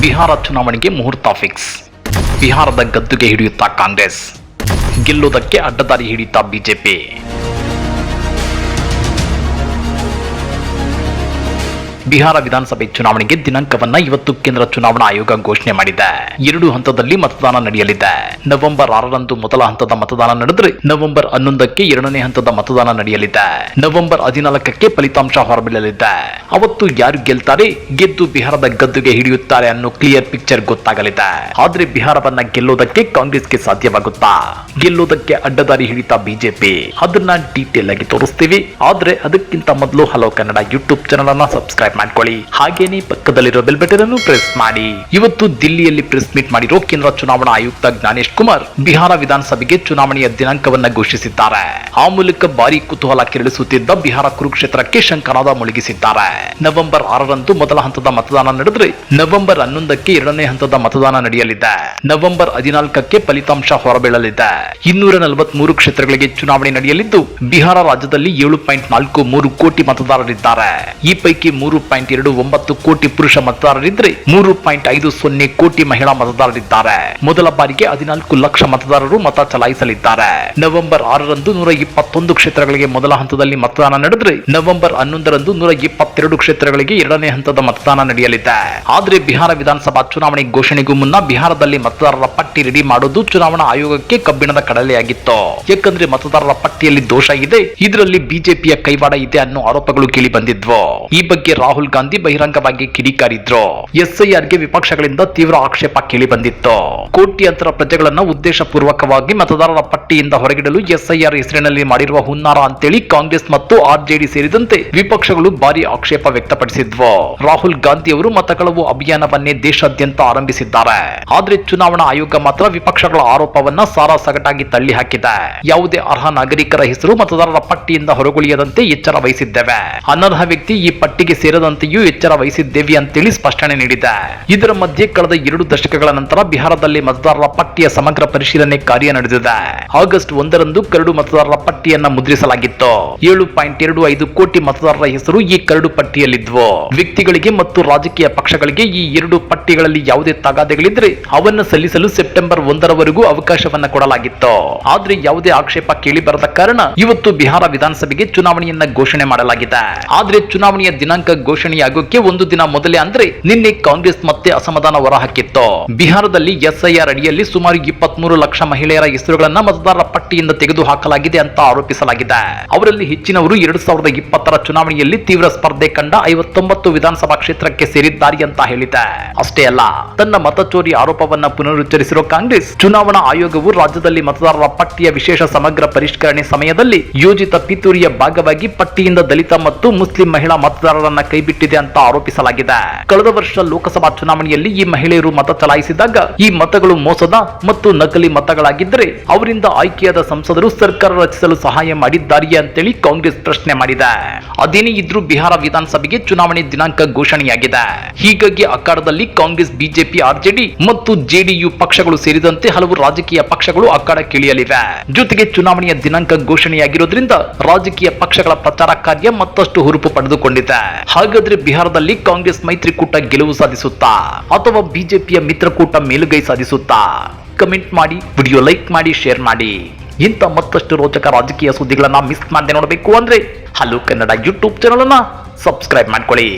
ಬಿಹಾರ ಚುನಾವಣೆಗೆ ಮುಹೂರ್ತ ಫಿಕ್ಸ್. ಬಿಹಾರದ ಗದ್ದುಗೆ ಹಿಡಿಯುತ್ತಾ ಕಾಂಗ್ರೆಸ್. ಗೆಲ್ಲುವುದಕ್ಕೆ ಅಡ್ಡದಾರಿ ಹಿಡಿಯುತ್ತಾ ಬಿಜೆಪಿ. ಬಿಹಾರ ವಿಧಾನಸಭೆ ಚುನಾವಣೆಗೆ ದಿನಾಂಕವನ್ನ ಇವತ್ತು ಕೇಂದ್ರ ಚುನಾವಣಾ ಆಯೋಗ ಘೋಷಣೆ ಮಾಡಿದೆ. ಎರಡು ಹಂತದಲ್ಲಿ ಮತದಾನ ನಡೆಯಲಿದೆ. ನವೆಂಬರ್ ಆರರಂದು ಮೊದಲ ಹಂತದ ಮತದಾನ ನಡೆದರೆ ನವೆಂಬರ್ ಹನ್ನೊಂದಕ್ಕೆ ಎರಡನೇ ಹಂತದ ಮತದಾನ ನಡೆಯಲಿದೆ. ನವೆಂಬರ್ ಹದಿನಾಲ್ಕಕ್ಕೆ ಫಲಿತಾಂಶ ಹೊರಬೀಳಲಿದೆ. ಅವತ್ತು ಯಾರು ಗೆಲ್ತಾರೆ, ಗೆದ್ದು ಬಿಹಾರದ ಗದ್ದುಗೆ ಹಿಡಿಯುತ್ತಾರೆ ಅನ್ನೋ ಕ್ಲಿಯರ್ ಪಿಕ್ಚರ್ ಗೊತ್ತಾಗಲಿದೆ. ಆದ್ರೆ ಬಿಹಾರವನ್ನ ಗೆಲ್ಲೋದಕ್ಕೆ ಕಾಂಗ್ರೆಸ್ಗೆ ಸಾಧ್ಯವಾಗುತ್ತಾ? ಗೆಲ್ಲೋದಕ್ಕೆ ಅಡ್ಡದಾರಿ ಹಿಡಿತ ಬಿಜೆಪಿ. ಅದನ್ನ ಡೀಟೇಲ್ ಆಗಿ ತೋರಿಸ್ತೀವಿ. ಆದ್ರೆ ಅದಕ್ಕಿಂತ ಮೊದಲು ಹಲೋ ಕನ್ನಡ ಯೂಟ್ಯೂಬ್ ಚಾನಲ್ ಅನ್ನ ಸಬ್ಸ್ಕ್ರೈಬ್ ಮಾಡ್ಕೊಳ್ಳಿ. ಹಾಗೇನೆ ಪಕ್ಕದಲ್ಲಿರೋ ಬೆಲ್ ಬಟನ್ ಅನ್ನು ಪ್ರೆಸ್ ಮಾಡಿ. ಇವತ್ತು ದಿಲ್ಲಿಯಲ್ಲಿ ಪ್ರೆಸ್ ಮೀಟ್ ಮಾಡಿರೋ ಕೇಂದ್ರ ಚುನಾವಣಾ ಆಯುಕ್ತ ಜ್ಞಾನೇಶ್ ಕುಮಾರ್ ಬಿಹಾರ ವಿಧಾನಸಭೆಗೆ ಚುನಾವಣೆಯ ದಿನಾಂಕವನ್ನ ಘೋಷಿಸಿದ್ದಾರೆ. ಆ ಮೂಲಕ ಭಾರಿ ಕುತೂಹಲ ಕೆರಳಿಸುತ್ತಿದ್ದ ಬಿಹಾರ ಕುರುಕ್ಷೇತ್ರಕ್ಕೆ ಶಂಕನಾದ ಮುಳುಗಿಸಿದ್ದಾರೆ. ನವೆಂಬರ್ ಆರರಂದು ಮೊದಲ ಹಂತದ ಮತದಾನ ನಡೆದರೆ ನವೆಂಬರ್ ಹನ್ನೊಂದಕ್ಕೆ ಎರಡನೇ ಹಂತದ ಮತದಾನ ನಡೆಯಲಿದೆ. ನವೆಂಬರ್ ಹದಿನಾಲ್ಕಕ್ಕೆ ಫಲಿತಾಂಶ ಹೊರಬೀಳಲಿದೆ. ಇನ್ನೂರ ನಲವತ್ಮೂರು ಕ್ಷೇತ್ರಗಳಿಗೆ ಚುನಾವಣೆ ನಡೆಯಲಿದ್ದು, ಬಿಹಾರ ರಾಜ್ಯದಲ್ಲಿ ಏಳು ಪಾಯಿಂಟ್ ನಾಲ್ಕು ಮೂರು ಕೋಟಿ ಮತದಾರರಿದ್ದಾರೆ. ಈ ಪೈಕಿ ಮೂರು ಪಾಯಿಂಟ್ ಎರಡು ಒಂಬತ್ತು ಕೋಟಿ ಪುರುಷ ಮತದಾರರಿದ್ದರೆ ಮೂರು ಪಾಯಿಂಟ್ ಐದು ಸೊನ್ನೆ ಕೋಟಿ ಮಹಿಳಾ ಮತದಾರರಿದ್ದಾರೆ. ಮೊದಲ ಬಾರಿಗೆ ಹದಿನಾಲ್ಕು ಲಕ್ಷ ಮತದಾರರು ಮತ ಚಲಾಯಿಸಲಿದ್ದಾರೆ. ನವೆಂಬರ್ ಆರರಂದು ನೂರ ಇಪ್ಪತ್ತೊಂದು ಕ್ಷೇತ್ರಗಳಿಗೆ ಮೊದಲ ಹಂತದಲ್ಲಿ ಮತದಾನ ನಡೆದರೆ ನವೆಂಬರ್ ಹನ್ನೊಂದರಂದು ನೂರ ಇಪ್ಪತ್ತೆರಡು ಕ್ಷೇತ್ರಗಳಿಗೆ ಎರಡನೇ ಹಂತದ ಮತದಾನ ನಡೆಯಲಿದೆ. ಆದರೆ ಬಿಹಾರ ವಿಧಾನಸಭಾ ಚುನಾವಣೆ ಘೋಷಣೆಗೂ ಮುನ್ನ ಬಿಹಾರದಲ್ಲಿ ಮತದಾರರ ಪಟ್ಟಿ ರೆಡಿ ಮಾಡೋದು ಚುನಾವಣಾ ಆಯೋಗಕ್ಕೆ ಕಬ್ಬಿಣದ ಕಡಲೆಯಾಗಿತ್ತು. ಯಾಕಂದ್ರೆ ಮತದಾರರ ಪಟ್ಟಿಯಲ್ಲಿ ದೋಷ ಇದೆ. ಇದರಲ್ಲಿ ಬಿಜೆಪಿಯ ಕೈವಾಡ ಇದೆ ಅನ್ನೋ ಆರೋಪಗಳು ಕೇಳಿ ಬಂದಿದ್ವು. ಈ ಬಗ್ಗೆ ರಾಹುಲ್ ಗಾಂಧಿ ಬಹಿರಂಗವಾಗಿ ಕಿಡಿಕಾರಿದ್ರು. ಎಸ್ಐಆರ್ಗೆ ವಿಪಕ್ಷಗಳಿಂದ ತೀವ್ರ ಆಕ್ಷೇಪ ಕೇಳಿ ಬಂದಿತ್ತು ಕೋಟ್ಯಂತರ ಪ್ರಜೆಗಳನ್ನ ಉದ್ದೇಶಪೂರ್ವಕವಾಗಿ ಮತದಾರರ ಪಟ್ಟಿಯಿಂದ ಹೊರಗಿಡಲು ಎಸ್ಐಆರ್ ಹೆಸರಿನಲ್ಲಿ ಮಾಡಿರುವ ಹುನ್ನಾರ ಅಂತೇಳಿ ಕಾಂಗ್ರೆಸ್ ಮತ್ತು ಆರ್ಜೆಡಿ ಸೇರಿದಂತೆ ವಿಪಕ್ಷಗಳು ಭಾರಿ ಆಕ್ಷೇಪ ವ್ಯಕ್ತಪಡಿಸಿದ್ವು. ರಾಹುಲ್ ಗಾಂಧಿ ಅವರು ಮತಗಳವು ಅಭಿಯಾನವನ್ನೇ ದೇಶಾದ್ಯಂತ ಆರಂಭಿಸಿದ್ದಾರೆ. ಆದ್ರೆ ಚುನಾವಣಾ ಆಯೋಗ ಮಾತ್ರ ವಿಪಕ್ಷಗಳ ಆರೋಪವನ್ನ ಸಾರಾಸಗಟಾಗಿ ತಳ್ಳಿ ಹಾಕಿದೆ ಯಾವುದೇ ಅರ್ಹ ನಾಗರಿಕರ ಹೆಸರು ಮತದಾರರ ಪಟ್ಟಿಯಿಂದ ಹೊರಗುಳಿಯದಂತೆ ಎಚ್ಚರ ವಹಿಸಿದ್ದೇವೆ. ಅನರ್ಹ ವ್ಯಕ್ತಿ ಈ ಪಟ್ಟಿಗೆ ಸೇರದಂತೆಯೂ ಎಚ್ಚರ ವಹಿಸಿದ್ದೇವೆ ಅಂತೇಳಿ ಸ್ಪಷ್ಟನೆ ನೀಡಿದೆ. ಇದರ ಮಧ್ಯೆ ಕಳೆದ ಎರಡು ದಶಕಗಳ ನಂತರ ಬಿಹಾರದಲ್ಲಿ ಮತದಾರರ ಪಟ್ಟಿಯ ಸಮಗ್ರ ಪರಿಶೀಲನೆ ಕಾರ್ಯ ನಡೆದಿದೆ. ಆಗಸ್ಟ್ ಒಂದರಂದು ಕರಡು ಮತದಾರರ ಪಟ್ಟಿಯನ್ನ ಮುದ್ರಿಸಲಾಗಿತ್ತು. ಏಳು ಪಾಯಿಂಟ್ ಎರಡು ಐದು ಕೋಟಿ ಮತದಾರರ ಹೆಸರು ಈ ಕರಡು ಪಟ್ಟಿಯಲ್ಲಿದ್ವು. ವ್ಯಕ್ತಿಗಳಿಗೆ ಮತ್ತು ರಾಜಕೀಯ ಪಕ್ಷಗಳಿಗೆ ಈ ಎರಡು ಪಟ್ಟಿಗಳಲ್ಲಿ ಯಾವುದೇ ತಗಾದೆಗಳಿದ್ರೆ ಅವನ್ನು ಸಲ್ಲಿಸಲು ಸೆಪ್ಟೆಂಬರ್ ಒಂದರವರೆಗೂ ಅವಕಾಶವನ್ನ ಕೊಡಲಾಗಿತ್ತು. ಆದ್ರೆ ಯಾವುದೇ ಆಕ್ಷೇಪ ಕೇಳಿ ಬರದ ಕಾರಣ ಇವತ್ತು ಬಿಹಾರ ವಿಧಾನಸಭೆಗೆ ಚುನಾವಣೆಯನ್ನ ಘೋಷಣೆ ಮಾಡಲಾಗಿದೆ. ಆದ್ರೆ ಚುನಾವಣೆಯ ದಿನಾಂಕ ಘೋಷಣೆಯಾಗೋಕೆ ಒಂದು ದಿನ ಮೊದಲೇ ಅಂದ್ರೆ ನಿನ್ನೆ ಕಾಂಗ್ರೆಸ್ ಮತ್ತೆ ಅಸಮಾಧಾನ ಹೊರಹಾಕಿತ್ತು ಬಿಹಾರದಲ್ಲಿ ಎಸ್ಐಆರ್ ಅಡಿಯಲ್ಲಿ ಸುಮಾರು ಇಪ್ಪತ್ಮೂರು ಲಕ್ಷ ಮಹಿಳೆಯರ ಹೆಸರುಗಳನ್ನ ಮತದಾರರ ಪಟ್ಟಿಯಿಂದ ತೆಗೆದು ಹಾಕಲಾಗಿದೆ ಅಂತ ಆರೋಪಿಸಲಾಗಿದೆ. ಅವರಲ್ಲಿ ಹೆಚ್ಚಿನವರು ಎರಡ್ ಸಾವಿರದ ಇಪ್ಪತ್ತರ ಚುನಾವಣೆಯಲ್ಲಿ ತೀವ್ರ ಸ್ಪರ್ಧೆ ಕಂಡ ಐವತ್ತೊಂಬತ್ತು ವಿಧಾನಸಭಾ ಕ್ಷೇತ್ರಕ್ಕೆ ಸೇರಿದ್ದಾರೆ ಅಂತ ಹೇಳಿದೆ. ಅಷ್ಟೇ ಅಲ್ಲ, ತನ್ನ ಮತಚೋರಿ ಆರೋಪವನ್ನ ಪುನರುಚ್ಚರಿಸಿರುವ ಕಾಂಗ್ರೆಸ್ ಚುನಾವಣಾ ಆಯೋಗವು ರಾಜ್ಯದಲ್ಲಿ ಮತದಾರರ ಪಟ್ಟಿಯ ವಿಶೇಷ ಸಮಗ್ರ ಪರಿಷ್ಕರಣೆ ಸಮಯದಲ್ಲಿ ಯೋಜಿತ ಪಿತೂರಿಯ ಭಾಗವಾಗಿ ಪಟ್ಟಿಯಿಂದ ದಲಿತ ಮತ್ತು ಮುಸ್ಲಿಂ ಮಹಿಳಾ ಮತದಾರರನ್ನ ಕೈಬಿಟ್ಟಿದೆ ಅಂತ ಆರೋಪಿಸಲಾಗಿದೆ. ಕಳೆದ ವರ್ಷ ಲೋಕಸಭಾ ಚುನಾವಣೆಯಲ್ಲಿ ಈ ಮಹಿಳೆಯರು ಮತ ಚಲಾಯಿಸಿದಾಗ ಈ ಮತಗಳು ಮೋಸದ ಮತ್ತು ನಕಲಿ ಮತಗಳಾಗಿದ್ದರೆ ಅವರಿಂದ ಆಯ್ಕೆಯಾದ ಸಂಸದರು ಸರ್ಕಾರ ರಚಿಸಲು ಸಹಾಯ ಮಾಡಿದ್ದಾರೆಯೇ ಅಂತೇಳಿ ಕಾಂಗ್ರೆಸ್ ಪ್ರಶ್ನೆ ಮಾಡಿದೆ. ಅದೇನೇ ಇದ್ರೂ ಬಿಹಾರ ವಿಧಾನಸಭೆಗೆ ಚುನಾವಣೆ ದಿನಾಂಕ ಘೋಷಣೆಯಾಗಿದೆ. ಹೀಗಾಗಿ ಅಖಾಡದಲ್ಲಿ ಕಾಂಗ್ರೆಸ್, ಬಿಜೆಪಿ ಆರ್ಜೆಡಿ ಮತ್ತು ಜೆಡಿಯು ಪಕ್ಷಗಳು ಸೇರಿದಂತೆ ಹಲವು ರಾಜಕೀಯ ಪಕ್ಷಗಳು ಅಖಾಡಕ್ಕಿಳಿಯಲಿವೆ ಜೊತೆಗೆ ಚುನಾವಣೆಯ ದಿನಾಂಕ ಘೋಷಣೆಯಾಗಿರೋದ್ರಿಂದ ರಾಜಕೀಯ ಪಕ್ಷಗಳ ಪ್ರಚಾರ ಕಾರ್ಯ ಮತ್ತಷ್ಟು ಹುರುಪು ಪಡೆದುಕೊಂಡಿದೆ. ಹಾಗಾದ್ರೆ ಬಿಹಾರದಲ್ಲಿ ಕಾಂಗ್ರೆಸ್ ಮೈತ್ರಿಕೂಟ ಗೆಲುವು ಸಾಧಿಸುತ್ತಾ ಅಥವಾ ಬಿಜೆಪಿಯ ಮಿತ್ರಕೂಟ ಮೇಲುಗೈ ಸಾಧಿಸುತ್ತಾ? ಕಮೆಂಟ್ ಮಾಡಿ, ವಿಡಿಯೋ ಲೈಕ್ ಮಾಡಿ, ಶೇರ್ ಮಾಡಿ. ಇಂಥ ಮತ್ತಷ್ಟು ರೋಚಕ ರಾಜಕೀಯ ಸುದ್ದಿಗಳನ್ನ ಮಿಸ್ ಮಾಡದೆ ನೋಡಬೇಕು ಅಂದ್ರೆ ಹಲೋ ಕನ್ನಡ ಯೂಟ್ಯೂಬ್ ಚಾನಲ್ ಅನ್ನ ಸಬ್ಸ್ಕ್ರೈಬ್ ಮಾಡ್ಕೊಳ್ಳಿ.